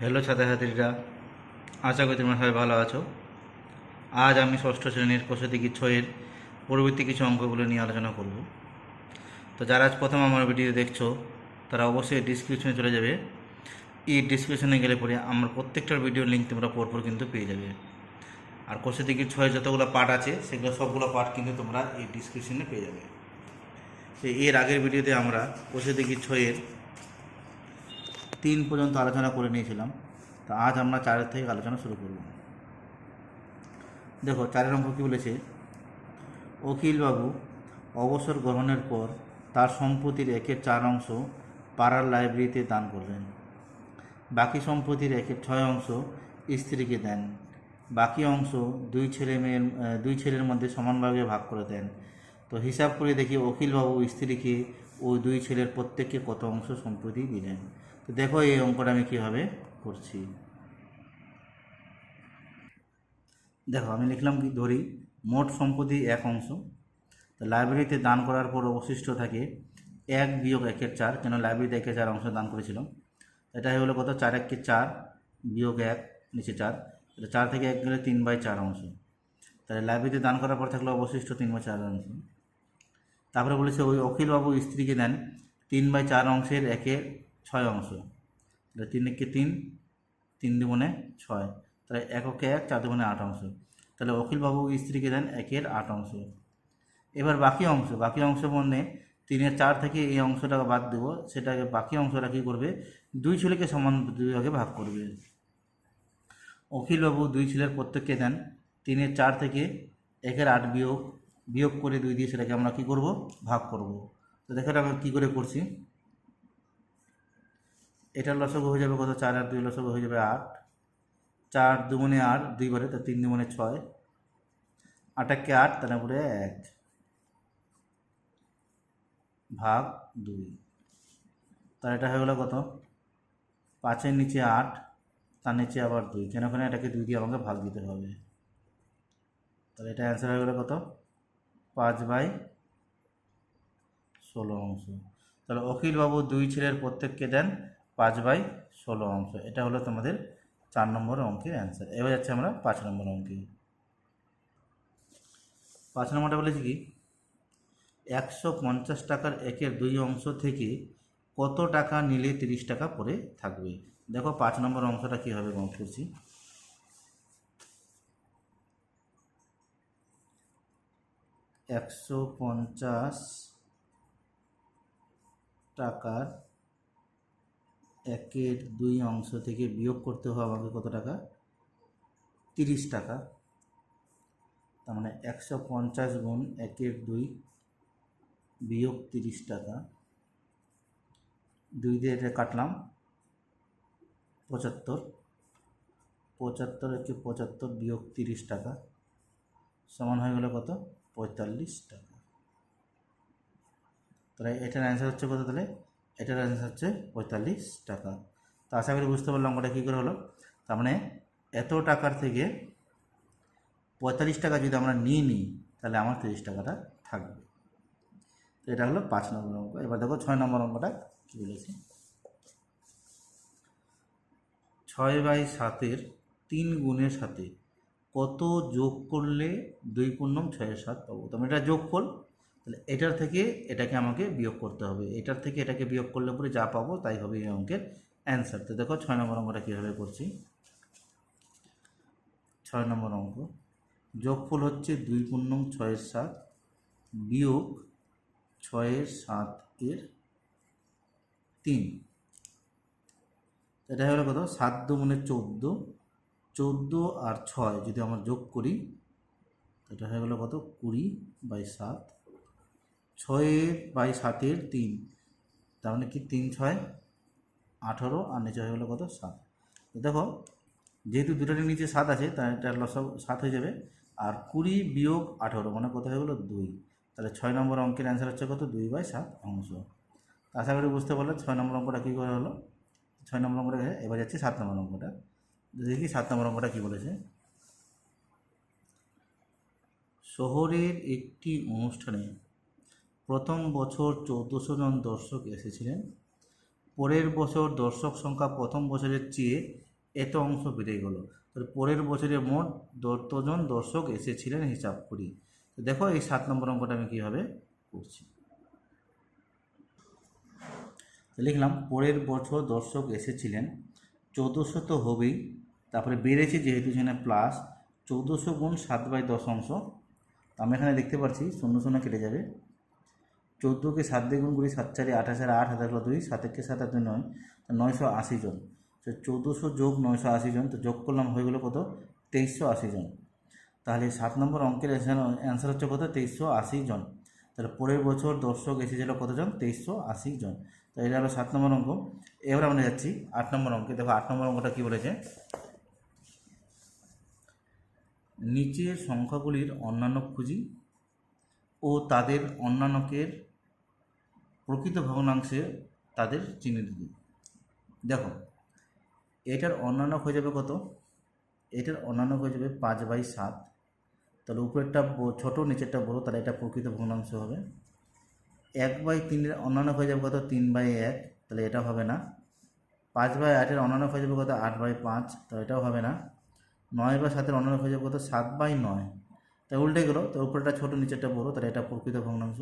Hello ছাত্রছাত্রীরা, আশা করি তোমরা সবাই ভালো আছো। আজ আমি ষষ্ঠ শ্রেণির কোষাদিকি ছয়ের পরবর্তী কিছু অঙ্কগুলো নিয়ে আলোচনা করব। তো যারা আজ প্রথম আমার ভিডিও দেখছ, তারা অবশ্যই ডিসক্রিপশনে চলে যাবে। এই ডিসক্রিপশনে গেলে পরে আমার প্রত্যেকটার ভিডিও লিঙ্ক তোমরা পরপর কিন্তু পেয়ে যাবে। আর কোষাদিকির ছয় যতগুলো পার্ট আছে, সেগুলো সবগুলো পার্ট কিন্তু তোমরা এই ডিসক্রিপশনে পেয়ে যাবে। এর আগের ভিডিওতে আমরা কোষাদিকির ছয়ের তিন পর্যন্ত আলোচনা করে নিয়েছিলাম। তো আজ আমরা চারের থেকে আলোচনা শুরু করব। দেখো, চারের অঙ্ক কী বলেছে? অখিলবাবু অবসর গ্রহণের পর তার সম্পত্তির একের চার অংশ পাড়ার লাইব্রেরিতে দান করলেন বাকি সম্পত্তির একের ছয় অংশ স্ত্রীকে দেন। বাকি অংশ দুই ছেলে মেয়ের, দুই ছেলের মধ্যে সমানভাবে ভাগ করে দেন। তো হিসাব করে দেখি অখিলবাবু স্ত্রীকে ওই দুই ছেলের প্রত্যেককে কত অংশ সম্পত্তি দিলেন তো দেখো এই অঙ্কটা আমি কীভাবে করছি। দেখো, আমি লিখলাম কি, ধরি, মোট সম্পত্তি এক অংশ। তো লাইব্রেরিতে দান করার পর অবশিষ্ট থাকে এক বিয়োগ একের চার, কেন লাইব্রেরিতে একের চার অংশ দান করেছিলাম। এটা হলো কত, চার এককে চার বিয়োগ এক, নিচে চার। এটা চার থেকে এক গেলে তিন বাই চার অংশ। তাহলে লাইব্রেরিতে দান করার পর থাকল অবশিষ্ট তিন বাই চার অংশ। তারপরে বলেছে, ওই অখিলবাবু স্ত্রীকে দেন তিন বাই চার অংশের একের ছয় অংশ। তাহলে তিন একে তিন তিন দুগুণে ছয়। তাহলে এককে এক, চার দুগুণে আট অংশ। তাহলে অখিলবাবু স্ত্রীকে দেন একের আট অংশ। এবার বাকি অংশ বাকি অংশ মনে তিনের চার থেকে এই অংশটাকে বাদ দেব। সেটাকে, বাকি অংশটা কী করবে? দুই ছেলেকে সমান দুই ভাগে ভাগ করবে। অখিলবাবু দুই ছেলের প্রত্যেককে দেন তিনের চার থেকে একের আট বিয়োগ বিয়োগ করে দুই দিয়ে সেটাকে আমরা কী করব? ভাগ করব। তো দেখো এটা আমরা কী করে করছি? এটার লসক হয়ে যাবে কত? চার আর দুই লসক হয়ে যাবে আট। চার দুগুণে আট দুইবারে তো তিন দুগুণে ছয়। আটাকে আট? তার উপরে এক। ভাগ দুই। তার এটা হয়ে গেলো কত? পাঁচের নিচে আট, তার নিচে আবার দুই। কেন? এটাকে দুই দিয়ে আমাকে ভাগ দিতে হবে। তাহলে এটা অ্যান্সার হয়ে গেলো কত? পাঁচ বাই ষোলো অংশ। তাহলে অখিলবাবু দুই ছেলের প্রত্যেককে দেন পাঁচ বাই ষোলো অংশ। এটা হলো তোমাদের চার নম্বর অঙ্কের অ্যান্সার এবার যাচ্ছে আমরা পাঁচ নম্বর অঙ্কে। পাঁচ নম্বরটা বলেছি কি? একশো পঞ্চাশ টাকার একের দুই অংশ থেকে কত টাকা নিলে তিরিশ টাকা পরে থাকবে? দেখো পাঁচ নম্বর অংশটা কীভাবে গণ করছি। একশো পঞ্চাশ টাকার একের দুই অংশ থেকে বিয়োগ করতে হবে আমাকে কত টাকা? তিরিশ টাকা। তার মানে একশো পঞ্চাশ গুণ একের দুই বিয়োগ তিরিশ টাকা। দুই দিয়ে কাটলাম, পঁচাত্তর। পঁচাত্তর একে পঁচাত্তর বিয়োগ তিরিশ টাকা। সমান হয়ে গেল কত? পঁয়তাল্লিশ টাকা তাহলে এটার অ্যান্সার হচ্ছে কত তাহলে? এটার অ্যান্সার হচ্ছে পঁয়তাল্লিশ টাকা তো আশা করি বুঝতে পারলাম ওটা কী করে হলো? তার মানে এত টাকার থেকে পঁয়তাল্লিশ টাকা যদি আমরা নিয়ে নিই, তাহলে আমার তিরিশ টাকাটা থাকবে। তো এটা হলো পাঁচ নম্বর অঙ্ক। এবার দেখো ছয় নম্বর অঙ্কটা কী বলেছে? ছয় বাই সাতের তিন গুণের সাথে কত যোগ করলে দুই পূর্ণম ছয়ের সাত পাবো? তো এটা যোগ কর তাহলে এটার থেকে এটাকে আমাকে বিয়োগ করতে হবে। এটার থেকে এটাকে বিয়োগ করলে পরে যা পাবো তাই হবে এই অঙ্কের অ্যান্সার তো দেখো ছয় নম্বর অঙ্কটা কীভাবে করছি? ছয় নম্বর অঙ্ক। যোগফল হচ্ছে দুই পূর্ণম ছয়ের সাত বিয়োগ ছয়ের সাত এর তিন। এটা হলো কত? সাত দু মানে চোদ্দ চোদ্দ আর ছয় যদি আমরা যোগ করি, এটা হয়ে গেলো কত? কুড়ি বাই সাত। ছয়ের বাই সাতের তিন। তার মানে কি তিন ছয়? আঠারো। আর নিচে হয়ে গেলো কত? সাত। দেখো, যেহেতু দুটার নিচে সাত আছে তাই এটার লসব সাত হয়ে যাবে। আর কুড়ি বিয়োগ আঠারো মানে কত হয়ে গেলো? দুই। তাহলে ছয় নম্বর অঙ্কের অ্যান্সার হচ্ছে কত? দুই বাই সাত অংশ। আশা করি বুঝতে পারলে, ছয় নম্বর অঙ্কটা কী করে হলো? ছয় নম্বর অঙ্কটা এবার যাচ্ছে সাত নম্বর অঙ্কটা। দেখি সাত নম্বর অঙ্কটা কী বলেছে? শহরের একটি অনুষ্ঠানে প্রথম বছর চৌদ্দশো জন দর্শক এসেছিলেন। পরের বছর দর্শক সংখ্যা প্রথম বছরের চেয়ে এত অংশ বেড়ে গেল। তো পরের বছরে মোট কতজন দর্শক এসেছিলেন হিসাব করি। তো দেখো এই সাত নম্বর অঙ্কটা আমি কীভাবে করছি। লিখলাম, পরের বছর দর্শক এসেছিলেন চৌদ্দশো তো হবেই, তারপরে বেড়েছে যেহেতু এখানে প্লাস চৌদ্দশো গুণ সাত বাই দশ অংশ। আমি এখানে দেখতে পাচ্ছি, শূন্য শূন্য কেটে যাবে। চৌদ্দোকে সাত দিয়ে গুণ করি সাত চারি আঠাশ আর আট হাজার দুই? সাতেরকে সাত আর দুই নয় নয়শো আশি জন। তো চৌদ্দশো যোগ নয়শো আশি জন, তো যোগ করলাম হয়ে গেলো কত? তেইশশো আশি জন। তাহলে সাত নম্বর অঙ্কের অ্যান্সার হচ্ছে কত? তেইশশো আশি জন। তাহলে পরের বছর দর্শক এসেছিল কতজন তেইশশো আশি জন। এটা হলো সাত নম্বর অঙ্ক। এবার আমরা যাচ্ছি আট নম্বর অঙ্কে। দেখো আট নম্বর অঙ্কটা কী বলেছে? নিচের সংখ্যাগুলির অন্যান্য খুঁজি ও তাদের অন্যান্যকের প্রকৃত ভগ্নাংশে তাদের চিহ্নিত দিই দেখো, এটার অন্যান্য হয়ে যাবে কত? এটার অন্যান্য হয়ে যাবে পাঁচ বাই সাত। তাহলে উপরেরটা ছোটো, নিচেরটা বড়, তাহলে এটা প্রকৃত ভগ্নাংশ হবে। এক বাই তিনের অন্যান্য হয়ে যাবে কত? তিন বাই এক। তাহলে এটা হবে না। পাঁচ বাই আটের অন্যান্য হয়ে যাবে কত? আট বাই পাঁচ। তো এটাও হবে না। নয় বা সাতের অন্যান্য হয়ে যাবে কত? সাত বাই নয়। তাই উল্টে গেলো। তো উপরেটা ছোটো, নিচেরটা বড়ো। তাহলে এটা প্রকৃত ভগ্নাংশ।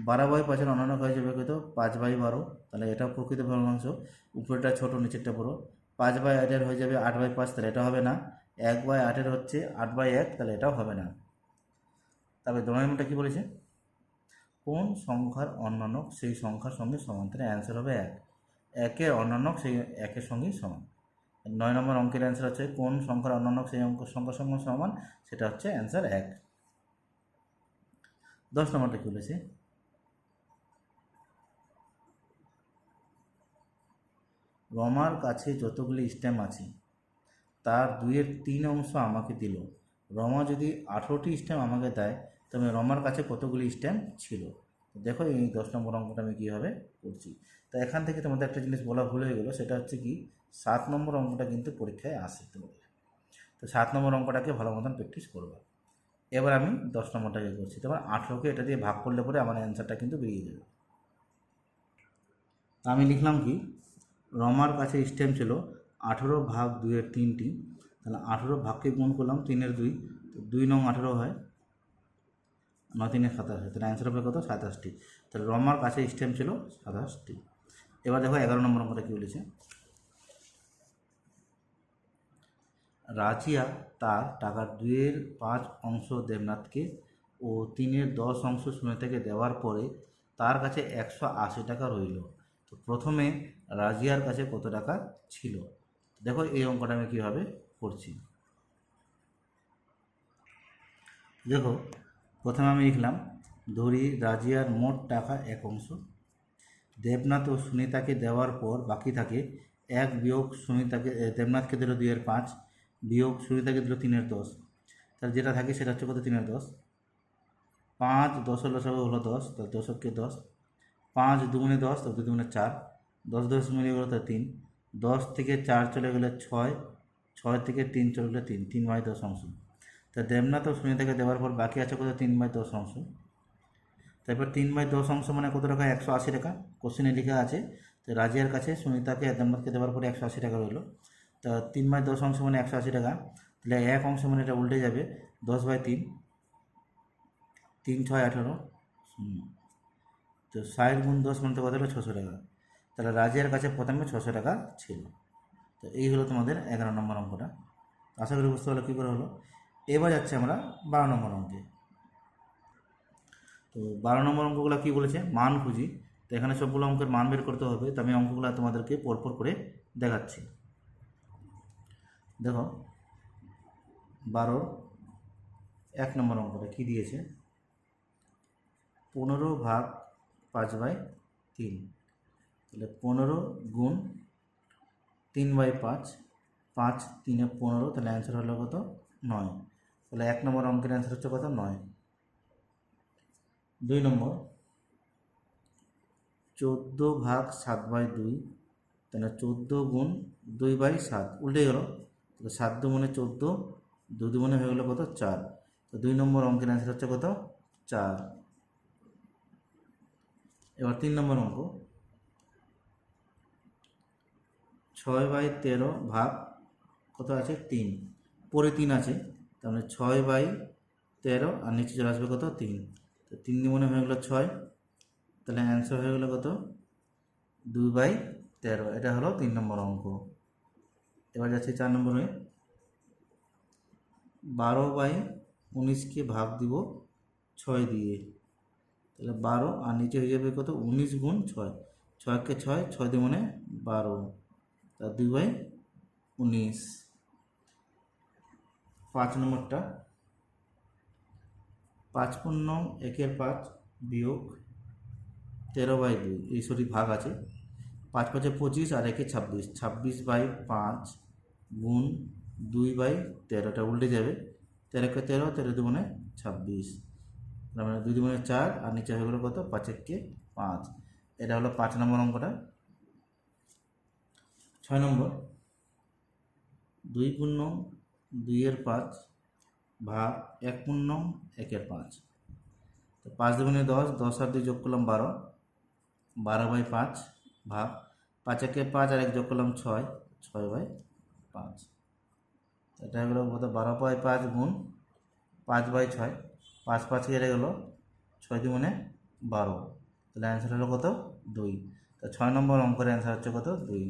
বারো বাই পাঁচের অন্যান্য হয়ে যাবে কত? পাঁচ বাই বারো। তাহলে এটা প্রকৃত ভগ্নাংশ। উপরেটা ছোটো, নিচেরটা বড়ো। পাঁচ বাই আটের হয়ে যাবে আট বাই পাঁচ। তাহলে এটা হবে না। এক বাই আটের হচ্ছে আট বাই এক। তাহলে এটাও হবে না। তারপরে দু নম্বরটা কী বলেছে? কোন সংখ্যার অন্যান্য সেই সংখ্যার সঙ্গে সমান তাহলে অ্যান্সার হবে এক। একের অন্যান্য সেই একের সঙ্গেই সমান। নয় নম্বর অঙ্কের অ্যান্সার হচ্ছে কোন সংখ্যার অন্যান্য সেই অঙ্ক সংখ্যার সঙ্গে সমান? সেটা হচ্ছে অ্যান্সার এক। দশ নম্বরটা কী বলেছে? রমার কাছে যতগুলি স্ট্যাম্প আছে, তার দুইয়ের তিন অংশ আমাকে দিল। রমা যদি আঠেরোটি স্ট্যাম্প আমাকে দেয় তবে রমার কাছে কতগুলি স্ট্যাম্প ছিল? দেখো এই দশ নম্বর অঙ্কটা আমি কীভাবে করছি। তো এখান থেকে তোমাদের একটা জিনিস বলা ভুল হয়ে গেলো, সেটা হচ্ছে কি, সাত নম্বর অঙ্কটা কিন্তু পরীক্ষায় আসে তোমাদের। তো সাত নম্বর অঙ্কটাকে ভালো মতন প্র্যাকটিস করবে। এবার আমি দশ নম্বরটাকে করছি। তোমার আঠেরোকে এটা দিয়ে ভাগ করলে পরে আমার অ্যান্সারটা কিন্তু বেরিয়ে যাবে। আমি লিখলাম কি, রমার কাছে স্ট্যাম্প ছিল আঠেরো ভাগ দুইয়ের তিনটি। তাহলে আঠেরো ভাগকে গুণ করলাম তিনের দুই, তো দুই নং আঠেরো হয় তিনে সাতাশ, তাহলে অ্যান্সার হবে কত? সাতাশটি। তাহলে রমার কাছে স্টেম ছিল সাতাশটি। এবার দেখো এগারো নম্বর অঙ্কটা কী বলেছে? রাজিয়া তার টাকার দুইয়ের পাঁচ অংশ দেবনাথকে ও তিনের দশ অংশ সুনেতাকে দেওয়ার পরে তার কাছে একশো আশি টাকা রইল। তো প্রথমে রাজিয়ার কাছে কত টাকা ছিল? দেখো এই অঙ্কটা আমি কীভাবে করছি। দেখো প্রথমে আমি লিখলাম, ধরি রাজিয়ার মোট টাকা এক অংশ। দেবনাথ ও সুনিতাকে দেওয়ার পর বাকি থাকে এক বিয়োগ সুনিতাকে দেবনাথকে দিল দুইয়ের পাঁচ, বিয়োগ সুনিতাকে দিল তিনের দশ। তাহলে যেটা থাকে সেটা হচ্ছে কত? তিনের দশ। পাঁচ দশ হলো সব হলো দশ তো দশককে দশ। পাঁচ দুগুণে দশ তো দু দুগুণে চার। দশ দশ মিলে গেলো তো তিন। দশ থেকে চার চলে গেলে ছয় ছয় থেকে তিন চলে গেলে তিন তিন বাই দশ অংশ। তা দেবনাথ ও সুনিতাকে দেওয়ার পর বাকি আছে কত? তিন বাই দশ অংশ। তারপর তিন বাই দশ অংশ মানে কত টাকা? একশো আশি টাকা। কোশ্চেনে লেখা আছে তো রাজিয়ার কাছে সুনিতাকে দেবনাথকে দেওয়ার পরে একশো আশি টাকা রইল। তা তিন বাই দশ অংশ মানে একশো আশি টাকা। তাহলে এক অংশ মানে এটা উল্টে যাবে দশ বাই তিন। তিন, ছয়, আঠেরো তো ষাট গুণ দশ মানে তো কত হলো? ছশো টাকা। তাহলে রাজিয়ার কাছে প্রথমে ছশো টাকা ছিল। তো এই হলো তোমাদের এগারো নম্বর অঙ্কটা। আশা করি বুঝতে পারল কী করে হলো? এবার যাচ্ছে আমরা বারো নম্বর অঙ্কে। তো বারো নম্বর অঙ্কগুলো কী বলেছে? মান খুঁজি। তো এখানে সবগুলো অঙ্কের মান বের করতে হবে। তো আমি অঙ্কগুলো তোমাদেরকে পরপর করে দেখাচ্ছি। দেখো, বারো, এক নম্বর অঙ্কটা কী দিয়েছে? পনেরো ভাগ পাঁচ বাই তিন। তাহলে পনেরো গুণ তিন বাই পাঁচ পাঁচ তিনে পনেরো, তাহলে অ্যান্সার হলো কত? নয়। তাহলে এক নম্বর অঙ্কের অ্যান্সার হচ্ছে কত? নয়। দুই নম্বর। চোদ্দ ভাগ সাত বাই দুই, তাহলে চোদ্দ গুণ দুই বাই সাত, উল্টে গেল। তাহলে সাত দু মনে চোদ্দ দু দু মানে হয়ে গেলো কত? চার। তো দুই নম্বর অঙ্কের অ্যান্সার হচ্ছে কত? চার। এবার তিন নম্বর অঙ্ক। ছয় বাই তেরো ভাগ কত আছে? তিন। পরে তিন আছে। মানে ছয় বাই তেরো আর নিচে চলে আসবে কত তিন। তো তিন মনে হয়ে গেলো ছয়। তাহলে অ্যান্সার হয়ে গেলো কত? দুই বাই তেরো। এটা হলো তিন নম্বর অঙ্ক। এবার যাচ্ছে চার নম্বরে বারো বাই উনিশকে ভাগ দিব ছয় দিয়ে। তাহলে বারো আর নিচে হয়ে যাবে কত? উনিশ গুণ ছয়। ছয়কে ছয় ছয় দিয়ে মানে বারো। তা দুই বাই উনিশ। পাঁচ নম্বরটা। পাঁচ পূর্ণ একের পাঁচ বিয়োগ তেরো বাই দুই, এই সরি ভাগ আছে। পাঁচ পাঁচে পঁচিশ আর একে ছাব্বিশ ছাব্বিশ বাই পাঁচ গুণ দুই বাই তেরোটা উল্টে যাবে। তেরোকে তেরো তেরো দুগুণে ছাব্বিশ। তার মানে দুই দুগুণে চার আর নিচে হয়ে গেলো কত? পাঁচ এককে পাঁচ। এটা হলো পাঁচ নম্বর অঙ্কটা। ছয় নম্বর। দুই পূর্ণ দুইয়ের পাঁচ ভাগ এক পূর্ণ, একের পাঁচ। তো পাঁচ দুগুণে দশ দশ আর দুই যোগ করলাম বারো। বারো বাই পাঁচ ভাগ পাঁচ একে পাঁচ আর এক যোগ করলাম ছয় ছয় বাই পাঁচ। এটা হলো কত বারো বাই পাঁচ গুণ পাঁচ বাই ছয়। পাঁচ পাঁচ কেটে গেলো ছয় দুগুণে বারো। তাহলে অ্যান্সার হলো কত? দুই। তো ছয় নম্বর অঙ্কের অ্যান্সার হচ্ছে কত? দুই।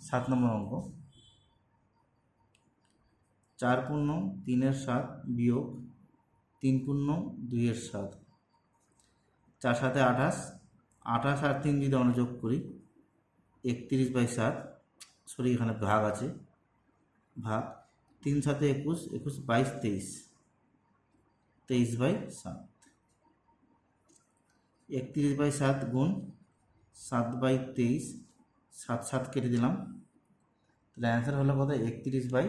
সাত নম্বর অঙ্ক। চার পূর্ণ, তিনের সাত বিয়োগ তিন পূর্ণ, দুইয়ের সাত। চার সাথে আঠাশ আঠাশ আর তিন যদি আমরা যোগ করি, একত্রিশ বাই সাত সরি এখানে ভাগ আছে, ভাগ তিন সাথে একুশ একুশ বাইশ তেইশ তেইশ বাই সাত। একত্রিশ বাই সাত গুণ সাত বাই তেইশ, সাত সাত কেটে দিলাম, তাহলে অ্যান্সার হলো কত? একত্রিশ বাই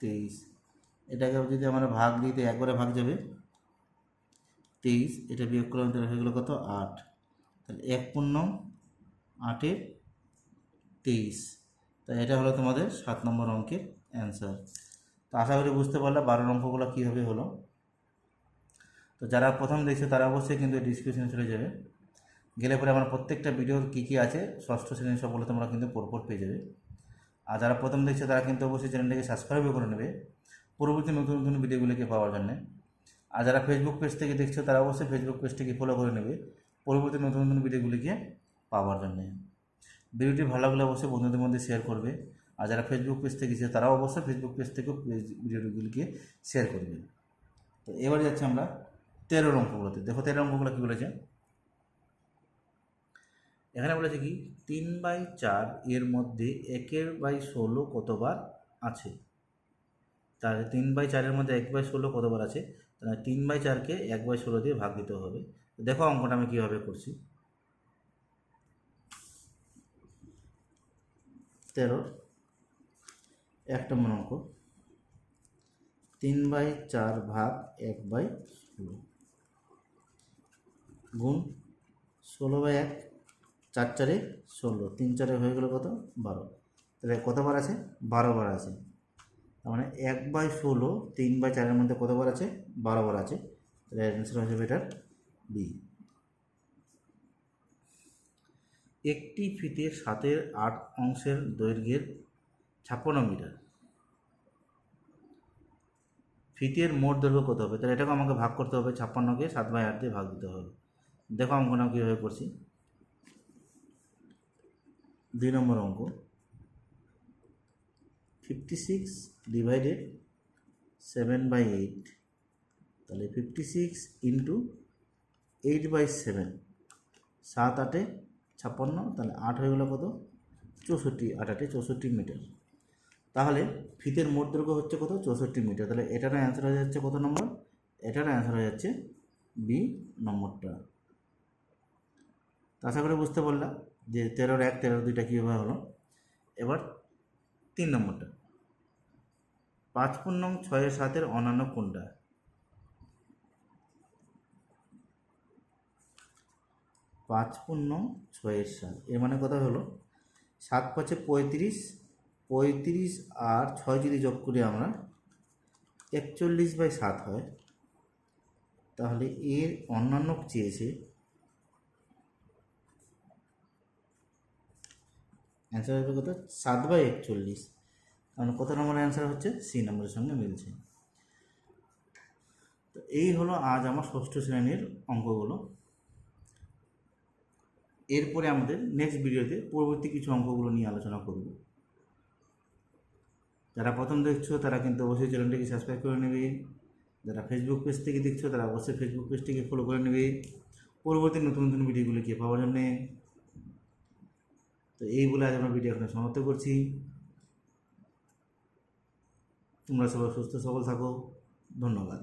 তেইশ। এটাকে যদি আমরা ভাগ দিতে একবারে ভাগ যাবে তেইশ। এটা বিয়োগ করলাম তাহলে হয়ে গেলো কত? আট। তাহলে এক পূর্ণ আটের তেইশ। তা এটা হলো তোমাদের সাত নম্বর অঙ্কের অ্যান্সার তো আশা করি বুঝতে পারলে বারো অঙ্কগুলো কীভাবে হলো। তো যারা প্রথম দেখছে, তারা অবশ্যই কিন্তু ডিসক্রিপশনে চলে যাবে। গেলে পরে আমার প্রত্যেকটা ভিডিওর কী কী আছে, ষষ্ঠ শ্রেণির সবগুলো তোমরা কিন্তু পরপর পেয়ে যাবে। আর যারা প্রথম দেখছে, তারা কিন্তু অবশ্যই চ্যানেলটাকে সাবস্ক্রাইবও করে নেবে। পরবর্তী নতুন নতুন ভিডিওগুলিকে পাওয়ার জন্যে। আর যারা ফেসবুক পেজ থেকে দেখছ, তারা অবশ্যই ফেসবুক পেজটিকে ফলো করে নেবে পরবর্তী নতুন নতুন ভিডিওগুলিকে পাওয়ার জন্যে। ভিডিওটি ভালো লাগলে অবশ্যই বন্ধুদের মধ্যে শেয়ার করবে। আর যারা ফেসবুক পেজ থেকে দেখছে, তারাও অবশ্যই ফেসবুক পেজ থেকেও ভিডিওগুলিকে শেয়ার করবে। তো এবার যাচ্ছি আমরা তেরো অঙ্কগুলোতে দেখো তেরো অঙ্কগুলো কী বলেছে? এখানে বলেছে কি, তিন বাই চার এর মধ্যে একের বাই ষোলো কতবার আছে? তাহলে তিন বাই চারের মধ্যে এক বাই ষোলো কতবার আছে? তাহলে তিন বাই চারকে এক বাই ষোলো দিয়ে ভাগ দিতে হবে। দেখো অঙ্কটা আমি কীভাবে করছি। তেরো, এক নম্বর অঙ্ক। তিন বাই চার ভাগ এক বাই ষোলো। গুণ ষোলো বাই এক চার চারে ষোলো, তিন চারে হয়ে গেলো কত? বারো। তাহলে কতবার আছে? বারো বার আছে। তার মানে এক বাই ষোলো, তিন বাই চারের মধ্যে কতবার আছে? বারো বার আছে। তাহলে অ্যান্সার হয়ে যাবে এটার বি একটি ফিতের সাতের আট অংশের দৈর্ঘ্যের ছাপ্পান্ন মিটার। ফিতের মোট দৈর্ঘ্য কত হবে? তাহলে এটাকে আমাকে ভাগ করতে হবে। ছাপ্পান্নকে সাত বাই আট দিয়ে ভাগ দিতে হবে। দেখো অঙ্কটা কীভাবে করছি। দুই নম্বর অঙ্ক। Fifty six divided seven by eight তাহলে fifty six into eight by seven সাত আটে ছাপ্পান্ন, তাহলে আট হয়ে গেলো কত? চৌষট্টি, আট আটে চৌষট্টি মিটার। তাহলে ফিতের মোট দৈর্ঘ্য হচ্ছে কত? চৌষট্টি মিটার। তাহলে এটার অ্যান্সার হয়ে যাচ্ছে কত নম্বর? এটার অ্যান্সার হয়ে যাচ্ছে বি নম্বরটা। আশা করে বুঝতে পারলাম যে তেরোর এক, তেরোর দুইটা কীভাবে হলো? এবার তিন নম্বরটা। পাঁচ পূর্ণ ছয়ের সাতের অন্যান্য কোনটা? পাঁচ পূর্ণ ছয়ের সাত। এর মানে কথা হলো? সাত পাঁচে পঁয়ত্রিশ পঁয়ত্রিশ আর ছয় যদি যোগ করি আমরা, একচল্লিশ বাই সাত হয়, তাহলে এর অন্যান্য চেয়েছে অ্যান্সার হবে কত? সাত বাই একচল্লিশ। কারণ কত নম্বরের অ্যান্সার হচ্ছে? সি নম্বরের সঙ্গে মিলছে। তো এই হলো আজ আমার ষষ্ঠ শ্রেণির অঙ্কগুলো। এরপরে আমাদের নেক্সট ভিডিওতে পরবর্তী কিছু অঙ্কগুলো নিয়ে আলোচনা করব। যারা প্রথম দেখছ, তারা কিন্তু অবশ্যই চ্যানেলটিকে সাবস্ক্রাইব করে নেবে। যারা ফেসবুক পেজ থেকে দেখছ, তারা অবশ্যই ফেসবুক পেজটিকে ফলো করে নেবে। পরবর্তী নতুন নতুন ভিডিওগুলিকে পাওয়ার জন্যে তো এই বলে আজ আমরা ভিডিও এখানে সমাপ্ত করছি। তোমরা সবাই সুস্থ, সবল থাকো। ধন্যবাদ।